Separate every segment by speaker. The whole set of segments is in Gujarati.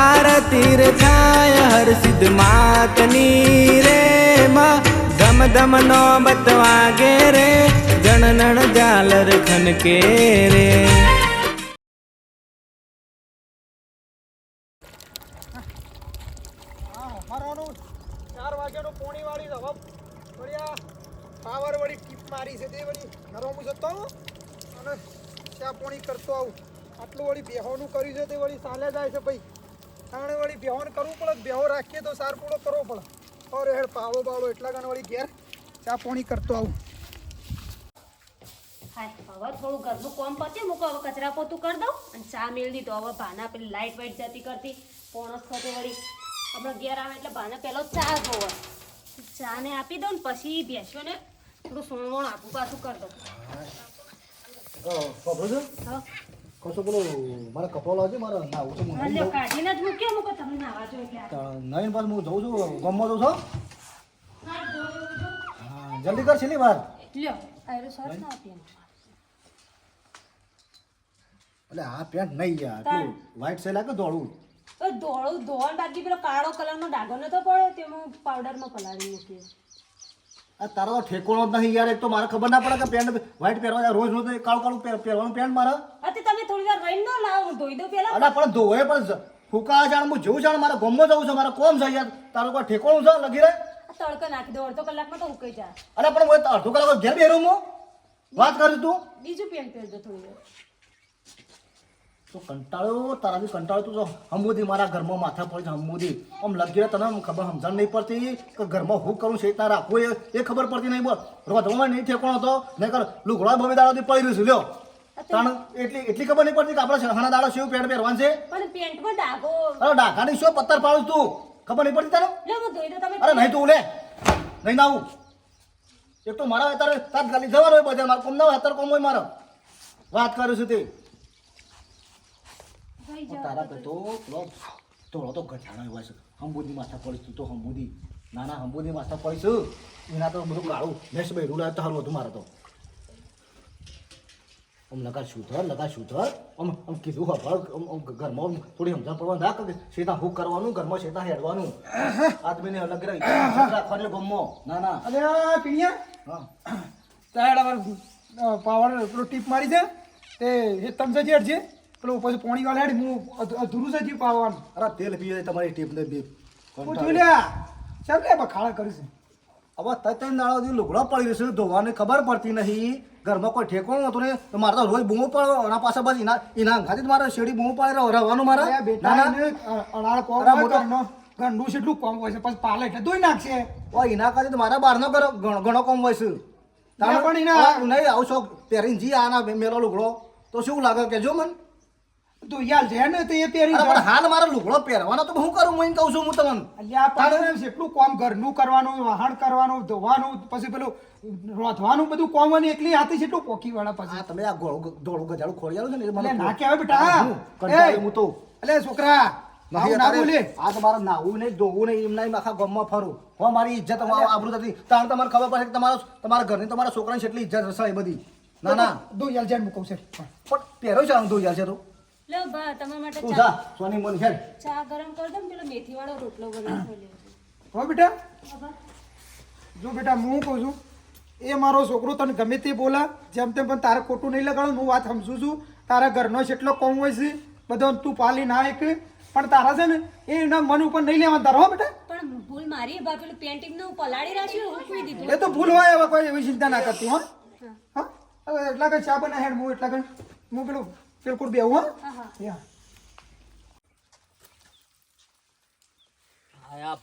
Speaker 1: આરતી રે થાય હર સિદ્ધ માતની રે માં ધમ ધમ નો બતવાગે રે જણનણ ઝાલર ખનકે રે
Speaker 2: પાવર વળી ટીપ મારી છે તે વળી નરમું જતો આવું અને ચા પોણી કરતો આવું. આટલું વળી બેહોનું કર્યું છે તે વળી ચાલે જાય છે ભાઈ. તાણે વળી બેહોન કરવું પડે બેહો રાખીએ તો સાર પૂરો કરવો પડે. અરે હેડ પાવો બાવળો એટલા ગાને વળી ઘેર. ચા પોણી કરતો આવું.
Speaker 3: હાય હવે થોડું ઘરનું કોમ પતે મૂકો હવે કચરા પોતું કરી દઉં અને ચા મેળ દીધો. હવે ભાના પેલી લાઈટ વાઈટ જતી કરતી પોણસ થતો વળી. હમણાં ઘેર આવે એટલે ભાને પેલો ચા જોવે. ચા ને આપી દઉં ને પછી બેસ્યો ને થોડું સોણવણ આપું પાછું કરી દઉં. હા.
Speaker 4: કશો પેલો મારા કપડો લાવજો મારે ના
Speaker 3: હું છું કાઢીને જ મૂક્યો મૂકો તમે નાવા જો એટલે આ.
Speaker 4: નવીન પાસ હું જઉં છું ગમવા જઉં છો
Speaker 3: હા,
Speaker 4: જલ્દી કર છેલ્લી વાત
Speaker 3: લ્યો આયરો સરસ ના આપી
Speaker 4: એટલે આ પેન્ટ નહીં યાર પેલું વ્હાઈટ છે લાગે દોડું
Speaker 3: ઓય, ધોળું ધોળ બાકી પેલો કાળો કલરનો ડાઘો નતો પડ્યો તે હું પાવડરમાં પલાળી મૂક્યો
Speaker 4: આ તારો તો ઠેકોણો જ નહીં યાર એક તો મારે ખબર ના પડે કે પેન્ટ વ્હાઈટ પહેરવા રોજ રોજ કાળું કાળું પહેર- પહેરવાનું પેન્ટ મારે.
Speaker 3: થોડી વાર રહીને ન લાવો હું ધોઈ દઉં પેલા
Speaker 4: અને પણ ધોવે પણ જ- જાણ હું જેવું જાણ મારા ગમમાં જવું છે મારે કોમ છે યાર. તારું કોઈ ઠેકોણું છે લગી રહે
Speaker 3: તડકો નાખી દો અડધો કલાકમાં તો ઉકાઈ જાય
Speaker 4: અને પણ હું અડધો કલાક ઘેર બેરું હું? વાત કરું તું?
Speaker 3: બીજું પેન્ટ પહેરજો થોડી વાર.
Speaker 4: તો કંટાળ્યો તારાથી કંટાળ્યો તું તો હમુદી મારા ઘરમાં માથા પડે છે હમુદી આમ લગી તને ખબર સમજણ નહીં પડતી કે ઘરમાં હું કરું છે રીતના રાખવું એ ખબર પડતી નહીં બોલ. રોધવામાં નહીં ઠેકોણો હતો નહીં કર લુગડા ભમી દાડાથી પડી છું લ્યો. તાણ એટલી એટલી ખબર નહીં પડતી કે આપણે શહાના દાડો શું પેન્ટ પહેરવાનું છે?
Speaker 3: પણ પેન્ટમાં ડાઘો.
Speaker 4: અરે ડાકાની શું પથ્થર પાડું તું? ખબર નહીં પડતી તારે
Speaker 3: લે હું ધોઈ દઉં તમે
Speaker 4: અરે નહીં તું લે. નહીં નાવું. એક તો મારા અત્યારે તાત્કાલિક જવાનું હોય બજાર મારે કોમ ના હોય અત્યારે કોમ હોય મારો. વાત કરું છું તે. તારા તો પેલો થોડો તો ગઠાણો એવા છે. હંબુદી માથા પડીશ તું તો હંબુદી. ના ના હંબુદી માથા પડીશ. એના તો બધું કાળું મેસ ભાઈ રૂલા તો સારું હતું મારે તો. આમ લગા સુધર લગા સુધર આમ આમ કીધું આમ આમ ઘરમાં થોડી સમજણ પડવા ના કે શેતા હું કરવાનું ઘરમાં હેડવાનું. આદમીને અલગ રહી. ગમો ના ના.
Speaker 2: પીણિયા પાવર પેલો ટીપ મારી છે. તે એ તમસે જેડ છે. પેલો પછી પોણી વાળા હેડ હું અધ- અધૂરું છે જીવ પાવાનું.
Speaker 4: અરે તેલ પીએ તમારી ટીપ ને બી.
Speaker 2: હું ચાલ લે બખાડા કરીશ.
Speaker 4: હવે તઈ ત્રણ દાડાથી લુગડા પડી રહેશે ધોવાની ખબર પડતી નહીં. ઘરમાં કોઈ ઠેકવાનું હતું ને તો મારે તો રોજ બૂમો પડે એના પાસે બસ એના એના ખાતે જ મારે શેરડી બૂમો પાડે રહેવાનું મારે.
Speaker 2: બેટા
Speaker 4: ના.
Speaker 2: કોમ હોય છે એટલું કોમ હોય છે પછી પાલે એટલે ધોઈ નાખશે.
Speaker 4: ઓ એના ખાતે મારા બહારનો ઘણો ઘણો કમ હોય છે.
Speaker 2: ના, પણ એના-
Speaker 4: નહીં આવું શોખ પહેરીને જી આના મેલો લુગડો. તો શું લાગે? કે જો મન.
Speaker 2: તો યાર છે ને તો એ પહેરી.
Speaker 4: પણ હાલ મારો લુગડો પહેરવાનો તો હું કરું હું કહું છું હું તમને.
Speaker 2: અલ્યા પણ એટલું કોમ ઘરનું કરવાનું વાહણ કરવાનું ધોવાનું પછી પેલું રોધવાનું બધું કોમ અને એકલી હાથે જેટલું પોકી વાળા પછી
Speaker 4: તમે આ ગોળું ધોળું ગજાડું ખોળી આલો છો ને મને
Speaker 2: ના કહેવાય બેટા.
Speaker 4: હું તો.
Speaker 2: અલે છોકરા ના બોલે
Speaker 4: આ તમારે નાવું નહીં ધોવું નહીં એમ નહીં આખા ગામમાં ફરું. હો મારી ઇજ્જત આબરૂ થતી તાણ તમારે ખબર પડશે કે તમારો તમારા ઘરની તમારા છોકરાની કેટલી ઇજ્જત હશે એ બધી. ના ના.
Speaker 2: દો યાર જાન મૂકવું છે.
Speaker 4: પણ પહેરો છે આમ યાર છે તું.
Speaker 3: લો બા તમારા માટે
Speaker 4: તું
Speaker 3: ચા.
Speaker 4: જા સોની મન ખેર
Speaker 3: ચા ગરમ કર દઉં પેલો મેથી વાળો રોટલો બનાવો લેજો
Speaker 2: હો બેટા. જો બેટા હું કહું છું એ મારો છોકરો તને ગમે તે બોલા જેમ તેમ પણ તારે ખોટું નહીં લગાડું હું વાત સમજું છું. તારા ઘરનો જેટલો કોમ હોય છે બધો તું પાલી ના એક. પણ તારા છે ને એ એના મન ઉપર નહીં લેવાનું તારો હો બેટા.
Speaker 3: પણ ભૂલ મારી બા પેલું પેન્ટિંગનું હું પલાળી રાખ્યું ઉકવી દીધું.
Speaker 2: એ તો ભૂલ હોય એવા કોઈ એવી ચિંતા ના કરતી હો.
Speaker 3: હા.
Speaker 2: હા એટલા કઈ ચા બના હેડ હું એટલા કઈ હું પેલું બિલકુલ બેહું
Speaker 3: હા.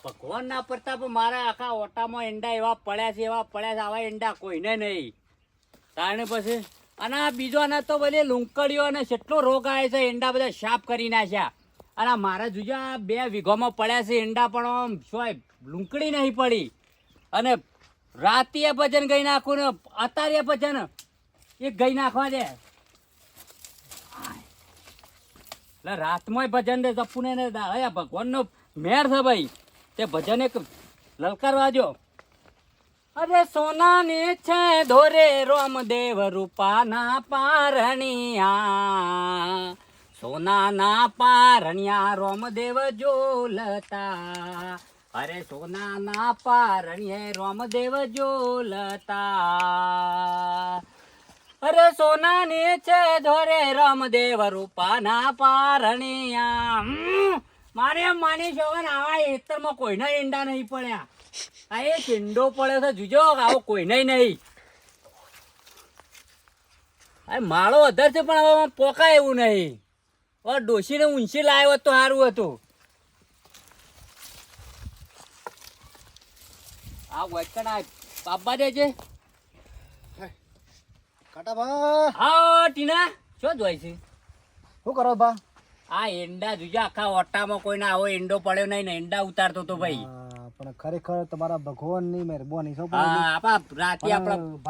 Speaker 5: ભગવાન ના પ્રતાપ મારા આખા ઓટામાં એંડા એવા પડ્યા છે એવા પડ્યા છે આવા એંડા કોઈને નહીં. કારણ પછી અને આ બીજો ને તો બધી લુંકડીઓ અને કેટલો રોગ આવે છે એંડા બધા સાફ કરી નાખ્યા. અને મારા જુજા બે વીઘોમાં પડ્યા છે એંડા પણ આમ શું લુંકડી નહીં પડી. અને રાતે ભજન ગઈ નાખું ને અતારે ભજન એ ગઈ નાખવા દે. એટલે ભજન રે, જપુને ને દાડા ભગવાનનો મેર છે ભાઈ. તે ભજન એક લલકારવા જો. અરે સોનાની છે ધોરે રોમદેવ રૂપાના પારણિયા. સોનાના પારણિયા રોમદેવ જોલતા અરે સોનાના પારણિયે રોમદેવ જોલતા અરે સોનાને છે ધોરે રામદેવ રૂપાના પારણિયા. મારે એમ માની જવાન, આવા એતરમાં કોઈના ઈંડા નહીં પડ્યા. આ એ ઈંડો પડ્યો છે, જુજો, આવો કોઈને નહીં. અરે માળો અધર છે, પણ હવે પોકાય એવું નહીં. હવે ડોશીને ઊંચી લાવ્યો તો સારું હતું. આ વચકણ આ બાબા દે છે.
Speaker 4: કાટા બા
Speaker 5: હા ટીના શું જોઈ છે?
Speaker 4: શું કરો બા
Speaker 5: આ ઈંડા જુજા આખા ઓટામાં કોઈને આવો ઈંડો પડ્યો નહીં ને ઈંડા ઉતારતો તો ભાઈ.
Speaker 4: પણ ખરેખર તમારા ભગવાનની મહેરબાની છે
Speaker 5: હા આપા રાતે આપડા
Speaker 4: પણ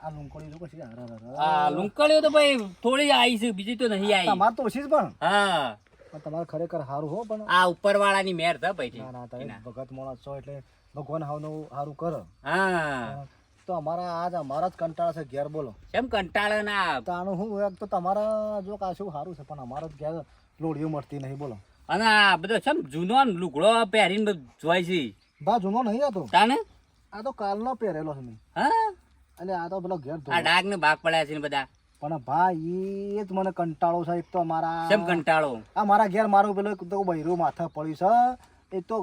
Speaker 4: આ લુંકોડી લોકો છે હર, હર, હર.
Speaker 5: આ લુંકડીઓ તો ભાઈ થોડી આવી છે બીજી તો નહીં આવી
Speaker 4: તમારે તો ઓછી જ પણ.
Speaker 5: હા.
Speaker 4: પણ તમારે ખરેખર સારું હો પણ.
Speaker 5: આ ઉપરવાળાની મેર છે ભાઈ
Speaker 4: ના ના તમે ભગત માણસ છો એટલે ભગવાન હાવનું સારું કરો.
Speaker 5: હા
Speaker 4: તો અમારા આજ અમારા જ કંટાળા છે ઘેર બોલો.
Speaker 5: કેમ કંટાળે ના
Speaker 4: તાણું હું એક તો તમારા જો કાશું સારું છે પણ અમારા જ ઘેર લોડીઓ મળતી નહીં બોલો.
Speaker 5: અને આ બધો છે જૂનો લુગડો પહેરીને જોઈ છે.
Speaker 4: બા જૂનો નહીં હતો
Speaker 5: તાને?
Speaker 4: આ તો કાલનો પહેરેલો છે
Speaker 5: હા?
Speaker 4: એટલે આ તો પેલો ઘેર
Speaker 5: આ ડાગ ને ભાગ પડ્યા છે ને બધા.
Speaker 4: પણ ભાઈ એ જ મને કંટાળો છે એક તો અમારા
Speaker 5: કેમ કંટાળો?
Speaker 4: આ મારા ઘેર મારું પેલું તો બૈરું માથા પડ્યું છે એ તો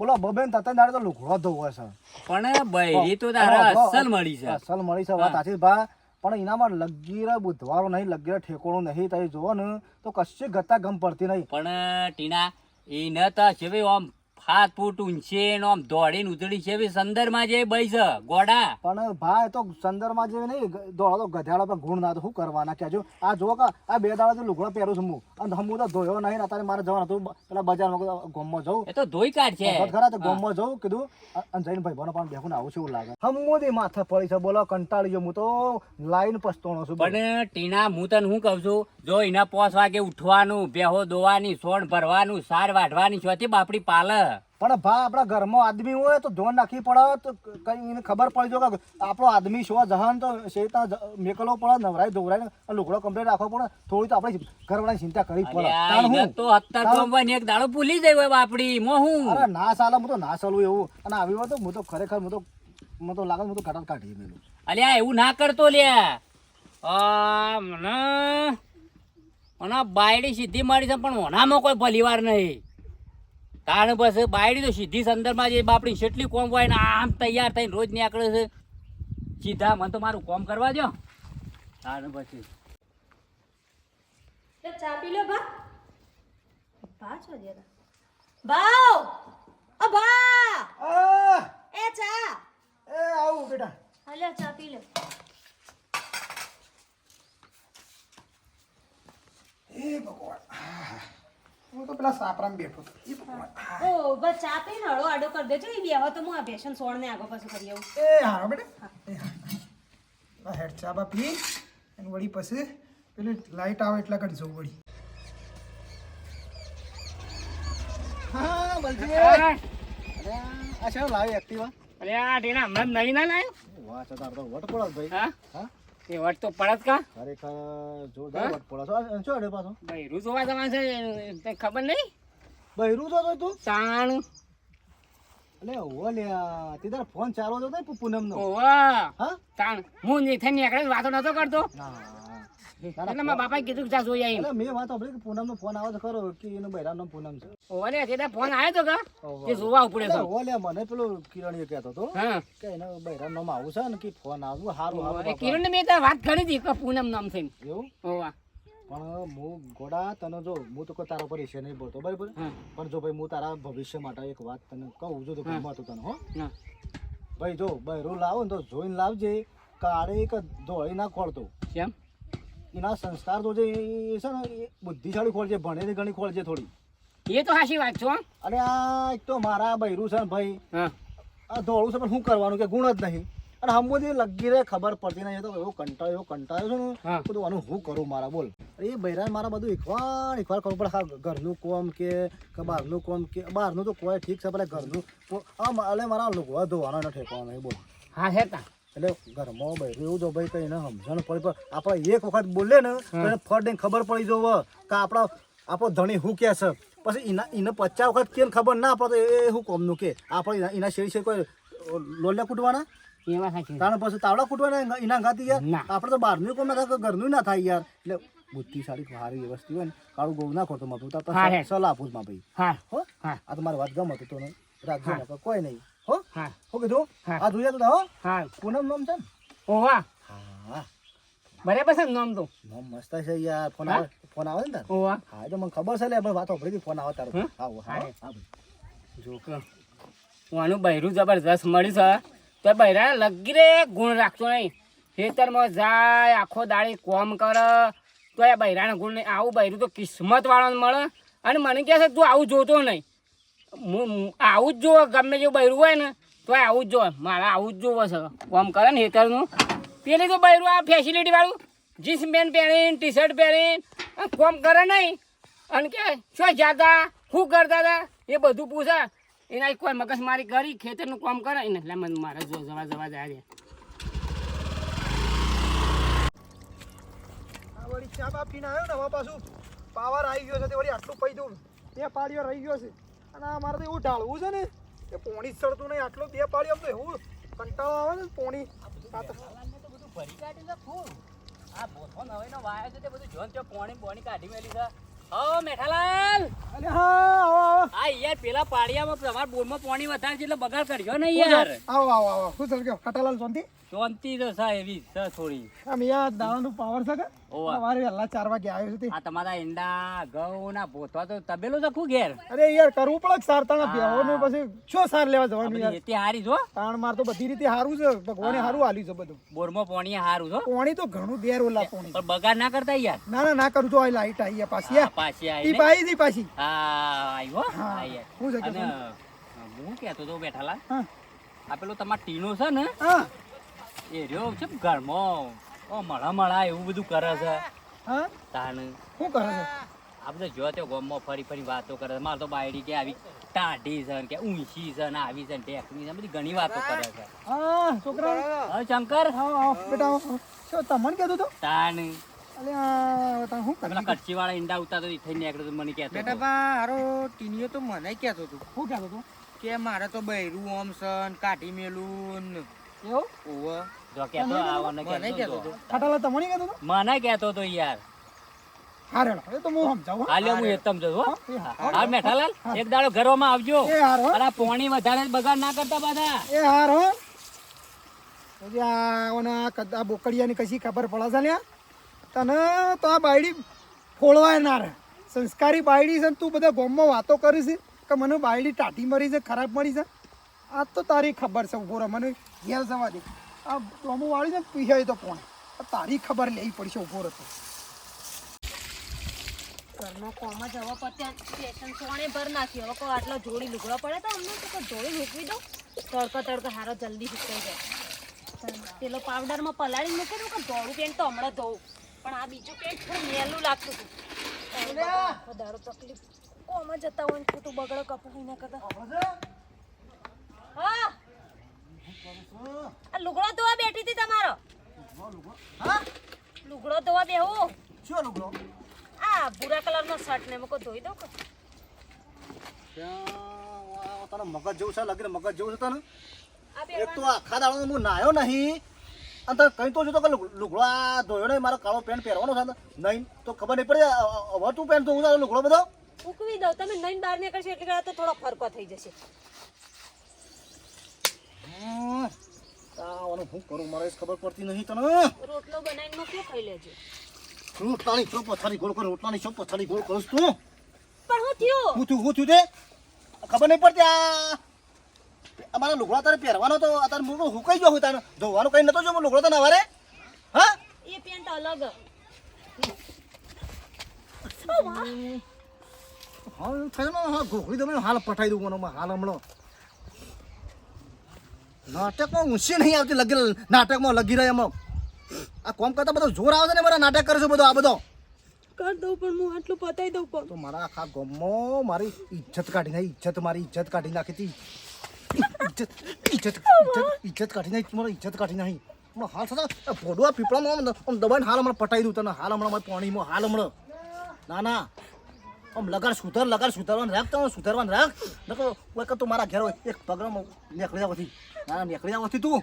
Speaker 4: બોલો બબેન તતન દાડે તો લુગડો ધોવે છે
Speaker 5: પણ બૈરી તો તારા અસલ મળી છે.
Speaker 4: અસલ મળી છે વાત સાચી ભા. પણ એનામાં લગીર બુધવારો નહીં લગીર ઠેકોણો નહીં તમે જોવો ને તો કશી ગતા ગમ પડતી નહીં.
Speaker 5: પણ ટીના એને તો છે ભાઈ આમ હાથ ફૂટ ઊંચે એનો આમ દોડીને ઉતરી છે સંદરમાં જે બઈ છે ગોડા.
Speaker 4: પણ ભાઈ તો સંદરમાં જે નહીં દોડો તો ગધેડા પર ગુણ ના તો શું કરવાના? કેજો આ જો કે આ બે દાડા જો લુગડો પહેરું છું હું. અને હું તો ધોયો નહીં અત્યારે મારે જવાનું હતું પેલા બજારમાં ગોમમાં જવું
Speaker 5: એ તો ધોઈ કાઢ છે.
Speaker 4: ખરા તો ગોમમાં જવું કીધું અને જઈને ભાઈ બનો પણ બેહું આવું છે એવું લાગે. હમુદી માથે પડી છે બોલો કંટાળી ગયો હું તો લાઈન પસ્તોણો છું.
Speaker 5: પણ ટીના હું તને શું કહું છું? જો એના પોસ વાગે ઉઠવાનું બેહો દોવાની સોણ ભરવાનું સાર વાઢવાની છોથી બાપડી પાલે.
Speaker 4: પણ ભા આપણા ઘરમાં આદમી હોય તો ધોન નાખી પડે તો કઈ એને ખબર પડી જો કે આપણો આદમી શો જહાન તો શેતા મેકલો પડે નવરાય ધોવરાય ને લુગડો કમ્પ્લીટ રાખવો પડે. થોડી તો આપણે ઘરવાળાની ચિંતા કરવી પડે?
Speaker 5: તો અત્તર કોંબવાની એક દાડો ભૂલી જાય હોય બાપડી મો હું?
Speaker 4: અરે ના સાલા હું તો ના ચાલું એવું. અને આવી વાત તો હું તો ખરેખર હું તો મને તો લાગે હું તો ઘટાડ કાઢી મેલું.
Speaker 5: અલ્યા એવું ના કરતો લ્યા આ. મને મને બાયડી સીધી મારી છે પણ ઓનામાં કોઈ ભલીવાર નહીં. કારણ બસ બાયડી તો સીધી સંદર્ભમાં જે બાપડી જેટલી કોમ હોય ને આમ તૈયાર થઈને રોજ નીકળે છે. સીધા મને તો મારું કોમ કરવા દો કારણ પછી
Speaker 3: ચા પી લો બા બા છો જરા. ભાવ! અ બા એ ચા.
Speaker 4: એ આવું બેટા.
Speaker 3: હાલો ચા પી લો.
Speaker 2: એ ભગવાન. હું તો પેલા સાપરામાં બેઠો હતો. એ
Speaker 3: ઓ બસ ચા પીને હળો આડો કરી દેજો. એ બેહો તો હું આ ભેસન સોળને આગો પાછું કરી આવું.
Speaker 2: એ હારો બેટા. હા. હેડ ચા બા પી. અને વળી પછી પેલી લાઈટ આવે એટલા કરી જોઉં વળી.
Speaker 4: હા બલજી. અરે આ છે લાવી એક્ટિવા
Speaker 5: અરે આ ટીના હમણાં નહીં ના લાયો.
Speaker 4: વાહ છે તાર તો વટ ભાઈ.
Speaker 5: હા?
Speaker 4: હા?
Speaker 5: એ વટ તો પડત કા?
Speaker 4: ખરેખર જોરદાર વટ પડે છો. શું અડે પાછો?
Speaker 5: બૈરું જોવા જવાનું છે તને ખબર નહીં?
Speaker 4: બૈરું તો તું
Speaker 5: તાણ.
Speaker 4: અલે ઓ લે તે તાર ફોન ચાલુ હતો પૂનમ નો
Speaker 5: ઓવા.
Speaker 4: હા?
Speaker 5: તાણ. હું નીથે નીકળે વાતો નતો કરતો.
Speaker 4: ના.
Speaker 5: એટલે મારા બાપાએ કીધું કે જા જોઈ આવી
Speaker 4: એટલે મેં વાત સાંભળી કે પૂનમ નો ફોન આવે ખરો કે એનો બૈરામ પૂનમ છે.
Speaker 5: ઓલે તે ફોન આવ્યો તો કા? કે જોવા ઉપડે છે
Speaker 4: ઓ મને પેલો કિરણીએ કહેતો હતો કે એનો બૈરામ નો આવું છે ને કે ફોન
Speaker 5: કિરણ મેં તો વાત કરી હતી કે પૂનમ નામ
Speaker 4: એવું?
Speaker 5: ઓવા
Speaker 4: પણ હું ગોડા તને જો હું તો તારા પર નહીં બોલતો બરાબર? પણ જો ભાઈ હું તારા ભવિષ્ય માટે એક વાત તને કહું છું તો ગમત તને હો. ભાઈ જો બૈરું લાવો ને તો જોઈને લાવજે કાળે એક ધોળી ના ખોળતો
Speaker 5: કેમ?
Speaker 4: એના સંસ્કાર તો જે એ છે ને એ બુદ્ધિશાળી ખોળજે ભણેલી ઘણી ખોળજે થોડી.
Speaker 5: એ તો હાચી વાત છો
Speaker 4: અને આ એક તો મારા બૈરું છે ને ભાઈ આ ધોળું છે પણ શું કરવાનું કે ગુણ જ નહીં. અને હમુદી લગી રે ખબર પડતી નહીં તો એવો કંટાળો એવો કંટાળ છે ને. બધું આનું હું કરું મારા બોલ. એ બૈરા મારા બધું એકવાર એકવાર ખબર પડે હા ઘરનું કોમ કે બહારનું કોમ કે બહારનું તો કોઈ ઠીક છે ભલે ઘરનું એટલે મારા લોકો ધોવાનો ઠેકવાનો નહીં બોલ.
Speaker 5: હા હેતા.
Speaker 4: એટલે ઘરમાં બૈરું એવું જો ભાઈ કઈ એને સમજણ. પડી પણ આપણે એક વખત બોલે ને તો એને દઈને ખબર પડી જવ કે આપણા આપણો ધણી શું કે છે? પછી એના એને પચાસ વખત કેમ ખબર ના પડે એ શું કોમનું કે? આપણે એના- શેરી શેરી કોઈ લોલ્યા કૂટવાના? કારણ પછી તાવડા કૂટવાના એના- ગાતી યાર
Speaker 5: ના.
Speaker 4: આપણે તો બહારનું કોમ ના થાય કે ઘરનું ના થાય યાર. એટલે બુદ્ધિશાળી સારી વ્યવસ્થિત હોય ને કાળું ગૌ ના ખોટો માપું તો. સલાહ આપું માં ભાઈ.
Speaker 5: હા.
Speaker 4: આ
Speaker 5: હા.
Speaker 4: આ તમારી વાત ગમત તો ને રાખજો કોઈ નહીં. હો?
Speaker 5: હા.
Speaker 4: હો કીધું. આ જોઈએ તો હો.
Speaker 5: હા.
Speaker 4: પૂનમ નામ છે ને?
Speaker 5: ઓવા
Speaker 4: હા.
Speaker 5: બરાબર છે નામ તો?
Speaker 4: નામ મસ્ત છે યાર. ફોન? આવે ફોન આવે ને તાર?
Speaker 5: ઓવા
Speaker 4: હા તો મને ખબર છે લે આપણે વાતો પડી ફોન આવે તારો? આવો હા
Speaker 5: હા. જો કે આનું બૈરું જબરજસ્ત મળ્યું છે. તો બૈરા લગી રે ગુણ રાખતો નહીં. ખેતરમાં જાય આખો દાડી કોમ કરે. તો એ બૈરાને ગુણ નહીં આવું બૈરું તો કિસ્મત વાળાને મળે. અને મને કહે છે તું આવું જોતો નહીં. આવું જ જોવે, ગમે જેવું બૈરું હોય ને તો આવું જ જોવે. મારે આવું જ જોવે છે. કોમ કરે ને હેતરનું પેલી તો બૈરું આ ફેસિલિટી વાળું જીન્સ પેન્ટ પહેરીને ટી શર્ટ પહેરીને કોમ કરે નહીં. અને કે, શું જાતા શું કરતા હતા? એ બધું પૂછે. એના કોઈ મગજમારી કરી, ખેતરનું કામ કરે. ને એટલે મને મારે જો જવા જવા જાય છે.
Speaker 2: ચા બા પીને આવ્યો ને પાછું. પાવર આવી ગયો છે તે વળી આટલું પૈ દઉં. બે પાડીઓ રહી ગયો છે. અને અમારે તો એવું ઢાળવું છે ને કે પોણી ચડતું નહીં આટલું બે પાળીઓ તો એવું કંટાળો આવે ને પોણી. આ તો
Speaker 5: આ બોથો નવાઈનો વાયો છે તે બધું જોન ચોક પોણી બોણી કાઢી મેલી છે ઓ મેઠાલાલ
Speaker 2: અરે હા આવો આવો.
Speaker 5: આ યાર પેલા પાડિયામાં તમારા બોરમાં પાણી વધારે છે એટલે બગાડ કરજો ને યાર.
Speaker 2: આવો આવો આવો. શું ચાલ ગયો કટાલાલ શાંતિ
Speaker 5: શાંતિ તો છે એવી છે થોડી.
Speaker 2: આમ યા દાવાનું પાવર છે કે. સવારે વહેલા ચાર વાગે આવ્યો છે
Speaker 5: આ તમારા ઈંડા ઘઉં ના પોતવા તો તબેલો છે ખું ઘેર.
Speaker 2: અરે યાર કરવું પડે સાર તાણા પછી શું સાર લેવા જવાનું યાર?
Speaker 5: હારી છો?
Speaker 2: તાણ માર તો બધી રીતે સારું છે ભગવાને સારું હાલ્યું છે બધું.
Speaker 5: બોરમાં પાણી હારું છો?
Speaker 2: પોણી તો ઘણું દેર ઓલા પોણી
Speaker 5: પણ. બગાડ ના કરતા યાર?
Speaker 2: ના ના ના કરું તો આ લાઈટ આવી પાછી
Speaker 5: પાછી આવી
Speaker 2: પાઈ દી પાછી
Speaker 5: હા આવ્યો
Speaker 2: હા.
Speaker 5: યાર.
Speaker 2: હું છે. કે
Speaker 5: હું કહેતો તો બેઠાલા. આ પેલો તમારો ટીનો છે ને?
Speaker 2: હા.
Speaker 5: એ રહ્યો છે ઘરમાં? ઓ મળા મળા એવું બધું કરે છે.
Speaker 2: હા?
Speaker 5: તાણ.
Speaker 2: શું કરે છે?
Speaker 5: આ બધું જો તે ગામમાં ફરી ફરી વાતો કરે છે. મારે તો બાયડી કે આવી ટાઢી છે કે ઊંચી છે ને આવી છે ને ટેકની છે બધી ઘણી વાતો કરે છે.
Speaker 2: હા છોકરા.
Speaker 5: હા શંકર?
Speaker 2: આવો બેટા શું તમને કીધું તો?
Speaker 5: કચ્છી વાળા ઈંડા ઉતા તો થઈ મને કહેતો હતો.
Speaker 6: હારો ટીનીઓ તો મને કહેતો હતું
Speaker 2: શું કહેતો તો?
Speaker 6: કે મારે તો બૈરું ઓમ સન કાઢી મેલું
Speaker 2: એવું?
Speaker 6: ઓવે
Speaker 5: જો કહેતો આવવાને
Speaker 6: મને
Speaker 5: કહેતો
Speaker 6: કહેતો
Speaker 5: હતો.
Speaker 6: હતો.
Speaker 2: ખાટાલા તમને કહેતો તો
Speaker 5: મને કહેતો તો યાર.
Speaker 2: હા એ તો હું સમજાવું હો.
Speaker 5: હું એતમ જઉં હા.
Speaker 2: હા
Speaker 5: મેઠાલાલ એક દાડો ઘરમાં આવજો.
Speaker 2: એ હાર. હો
Speaker 5: પોણી વધારે બગાડ ના કરતા બધા
Speaker 2: એ હાર. હો આ ઓના કદ- બોકડિયાની કશી ખબર પડે છે લ્યા? તને તો આ બાયડી ફોળવાય ના રહે. સંસ્કારી બાયડી છે ને તું બધા ગોમમાં વાતો કરીશ કે મને બાયડી ટાટી મરી છે ખરાબ મરી છે? આ તો તારી ખબર છે ઊભો મને ઘેર જવા દે. આ ડોમો વાળી ને પીસાય તો કોણ? આ તારી ખબર લેવી પડશે ઊભો રહે તો.
Speaker 3: ઘરનો કોમ જ હવે પત્યા સોણે ભર નાખ્યો. હવે કોઈ આટલો જોડી લુગડો પડે તો અમને તો જોડી મૂકવી દો તડકો તડકો હારો જલ્દી સુકાઈ જાય. પેલો પાવડરમાં પલાળી મૂકી દઉં કે ધોળું પેન્ટ તો હમણાં ધોવું પણ આ બીજું પેન્ટ થોડું મેલું લાગતું હતું. વધારે તકલીફ. કોમ જતા હોય ને ખોટું બગડો કપડું ના કરતા. લુગડો ધોવા બેઠી હતી તમારો. લુગડો ધોવા બેહું.
Speaker 4: શું લુગડો?
Speaker 3: આ ભૂરા કલરનો શર્ટ ને મૂકો ધોઈ
Speaker 4: દો તને મગજ જેવું છે લાગે મગજ જેવું છે તને? એક તો આખા દાડો હું નાયો નહીં. અને તને કઈ તો જોતો કે લુગ- લુગડો આ ધોયો નહીં મારો કાળો પેન્ટ પહેરવાનો છે. નહીં તો ખબર નહીં પડે હવે તું પેન્ટ ધોવું લુગડો બધો?
Speaker 3: ઉકવી દઉં. તમે નહીં બહાર નીકળશે એટલે તો થોડો ફરકો થઈ જશે.
Speaker 4: તાવાનું શું કરું? મારે ખબર પડતી નહીં તને.
Speaker 3: રોટલો બનાવીને મૂક્યો ખાઈ લેજો?
Speaker 4: રોટલાની છો પથારી ગોળ કર? રોટલાની છો પથારી ગોળ કરું તું?
Speaker 3: પણ હું થયું?
Speaker 4: હું થયું હું થયું તે? ખબર નહીં પડતી આ અમારા લુગડા તારે પહેરવાનો તો અત્યારે મૂળ હુકાઈ ગયો હું તારે. ધોવાનું કઈ નતો જો લુગડો તો અવારે હા?
Speaker 3: એ પેન્ટ અલગ.
Speaker 4: હા થયો ને હા ઘોઘડી તમે હાલ પઠાઈ દઉં મને હાલ હમણાં. નાટકમાં ઊંચી નહીં આવતી લગી નાટકમાં લગી રહે એમાં. આ કોમ કરતા બધો જોર આવે છે ને મારા નાટક કરશું બધો આ બધો.
Speaker 3: કર દઉં પણ હું આટલું પતાવી દઉં પણ
Speaker 4: તો મારા આખા ગમો મારી ઇજ્જત કાઢી નાખી ઇજ્જત મારી ઇજ્જત કાઢી નાખી હતી. ઇજ્જત ઇજ્જત ઇજ્જત ઇજ્જત કાઢી નાખી મારી ઇજ્જત કાઢી નાખી. હમણાં હાલ થતા ભોડવા પીપળામાં આમ દબાઈને હાલ હમણાં પટાવી દઉં તને હાલ હમણાં પાણીમાં હાલ હમણાં. ના ના. આમ લગાડ સુધાર, લગાડ સુધારવાનું રાખ તમે સુધારવાનું રાખ. નકો વખત તું મારા ઘેર એક પગડામાં નીકળી આવતી ના ના, નીકળી આવતી તું.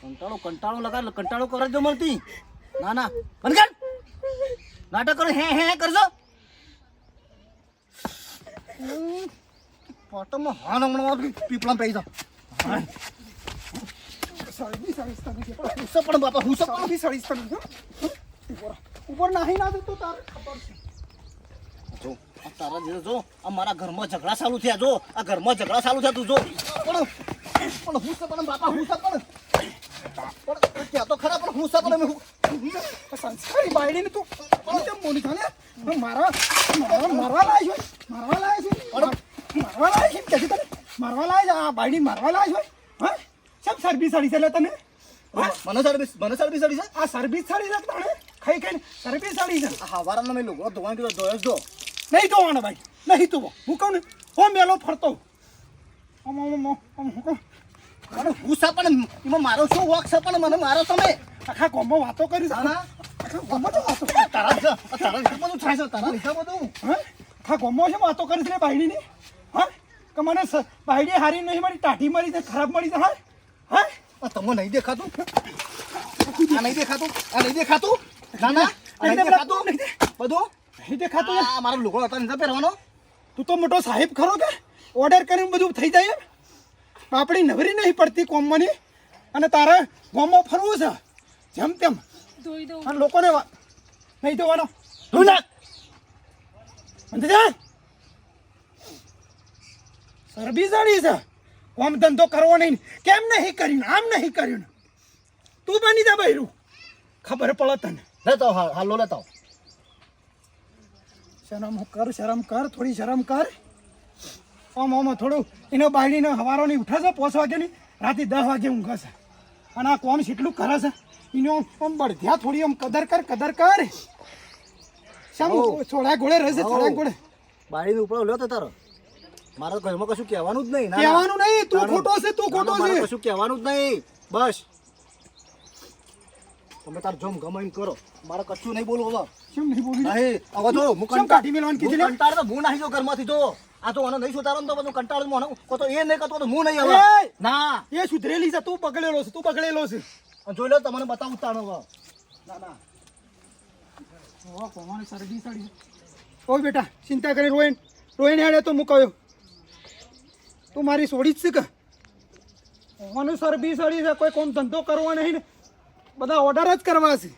Speaker 4: કંટાળો કંટાળો લગાડ, કંટાળો કરે જો મળતી. ના ના. બંધ નાટક કરો, હે હે કરજો. પાટમાં હાન હમણાં પીપળા પી જાઓ
Speaker 2: સળગી સળીશ તને કે
Speaker 4: હું સે પણ બાપા, હું સે પણ
Speaker 2: સળગી સળીશ તને હો? હો? ઉપર નાહી ના તો તારે. ખબર છે.
Speaker 4: તારા જે જો આ મારા ઘરમાં ઝઘડા ચાલુ થયા જો. આ ઘરમાં ઝઘડા ચાલુ થયા તું જો. પણ પણ હું સે પણ બાપા હું સે પણ. પણ ત્યાં તો ખરા પણ હું સે પણ હું
Speaker 2: સંસ્કારી બાયડીને તું પણ તેમ પણ મારવા મારવા મારવા લાય છે. મારવા લાય છે. પણ મારવા લાય છે કે તને. મારવા લાય છે આ બાયડી મારવા લાય છે. હા? સબ સર્વિસ સાડી છે લે તને?
Speaker 4: મને સર્વિસ મને સર્વિસ સડી છે?
Speaker 2: આ સર્વિસ સાડી છે તને? ખાઈ ખાઈને સર્વિસ સાડી છે.
Speaker 4: હા હવારામાં મેં લોકો ધોવાનું કીધું ધોયો જ.
Speaker 2: નહીં ધોવાનો ભાઈ. નહીં ધોવો હું કહું ને હું મેલો ફરતો આમ હું
Speaker 4: પણ એમાં મારો શું વોક છે? પણ મને મારો તમે.
Speaker 2: આખા ગામમાં વાતો કરી
Speaker 4: તારા લીધે તારા બધું થાય છે તારા લીધે બધું.
Speaker 2: હા? આખા ગામમાં છે વાતો કરી છે બાયડીની હા? કે મને બાયડી હારી નહીં મળી ટાઢી મળી છે ખરાબ મળી છે હા? હા?
Speaker 4: તમને નહીં દેખાતું? આ નહીં દેખાતું? આ નહીં દેખાતું? ના ના. નહીં દેખાતું? બધું?
Speaker 2: નહીં દેખાતું યાર.
Speaker 4: આ મારો લુગડો હતા નથી પહેરવાનો.
Speaker 2: તું તો મોટો સાહેબ ખરો કે? ઓર્ડર કરીને બધું થઈ જાય આપણી નવરી નહીં પડતી કોમમાંની અને તારે ગોમમાં ફરવું છે? જેમ તેમ. અને લોકોને નહીં દેવાનો
Speaker 4: તું ના
Speaker 2: બંધ સરબી જાણી છે. કોમ ધંધો કરવો નહીં. કેમ નહીં કર્યું? આમ નહીં કર્યું? તું બની જા બૈરું. ખબર પડે તને.
Speaker 4: લેતો હા હાલો લેતો
Speaker 2: શરમ કર શરમ કર થોડી શરમ કર. ઓમ ઓમ થોડું. એનો હવારો નહીં ઉઠે છે? પોસ વાગ્યાની? રાતે દસ વાગે ઊંઘે છે. અને આ કોમ કેટલું કરે છે? એનો આમ બળધ્યા થોડી આમ કદર કર કદર કર. શમ
Speaker 4: થોડા
Speaker 2: છોડા ગોળે રહેશે
Speaker 4: થોડા
Speaker 2: છોડા ગોળે.
Speaker 4: બાળીને ઉપડો લ્યો તો તારો. મારા ઘરમાં કશું કહેવાનું જ નહીં.
Speaker 2: કહેવાનું નહીં. તું ખોટો છે તું ખોટો છે.
Speaker 4: કશું કહેવાનું જ નહીં. બસ. તમે તાર જોમ ગમાઈને કરો. મારે કશું નહીં બોલવું હવે.
Speaker 2: કેમ નહીં બોલી?
Speaker 4: નહીં હવે તો હું
Speaker 2: કાઢી મેલવાનું કીધું?
Speaker 4: કંટાળો તો હું નાહી ઘરમાંથી તો આ તો મને નહીં સુધારો તો બધું કંટાળો મને. તો એ નહીં કરતો તો હું નહીં હવે. ના.
Speaker 2: એ સુધરેલી છે તું પકડેલો છે તું પકડેલો છે.
Speaker 4: જોઈ લો તમને બતાવું તાણો
Speaker 2: ના ના. ઓ કોમાને સરડી સડી ઓય બેટા ચિંતા કરી રોઈન રોઈન હેડે તો મુકાયો તું મારી છોડી જ છે કે? મને સરબી સડી છે કોઈ કોમ ધંધો કરવો નહીં ને. બધા ઓર્ડર જ કરવા છે.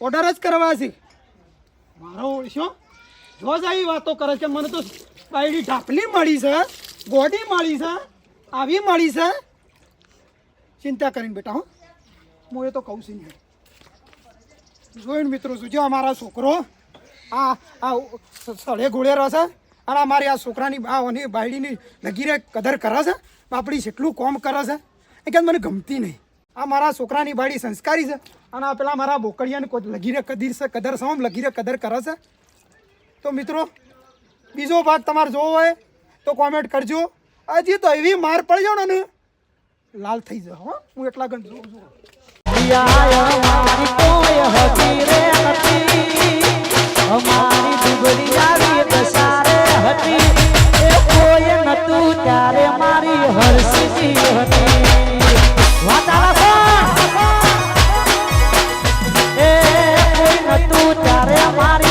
Speaker 2: ઓર્ડર જ કરવા છે. મારો ઓળશો? જો જ આવી વાતો કરે છે. મને તો બાયડી ઢાપલી મળી છે. ગોડી મળી છે. આવી મળી છે. ચિંતા કરીને બેટા, હો. હું એ તો કહું છું નહીં જોઈને મિત્રો શું જો અમારા છોકરો. આ આ સળે ગોળે રહેશે અને અમારી આ છોકરાની બાઓની બાયડીની લગીરે કદર કરે છે. બાપડી જેટલું કોમ કરે છે. એ કે મને ગમતી નહીં. આ મારા છોકરાની બાળી સંસ્કારી છે અને આ પેલા મારા બોકડિયાને લગીરે કદીર છે, કદર સમ લગીરે કદર કરે છે. તો મિત્રો, બીજો ભાગ તમારે જોવો હોય તો કોમેન્ટ કરજો. હજી તો એવી માર પડી જાવ ને લાલ થઈ જાવ હો, હું એટલા ગણ જોઉં છું.
Speaker 7: મારી હરસી હતી. What?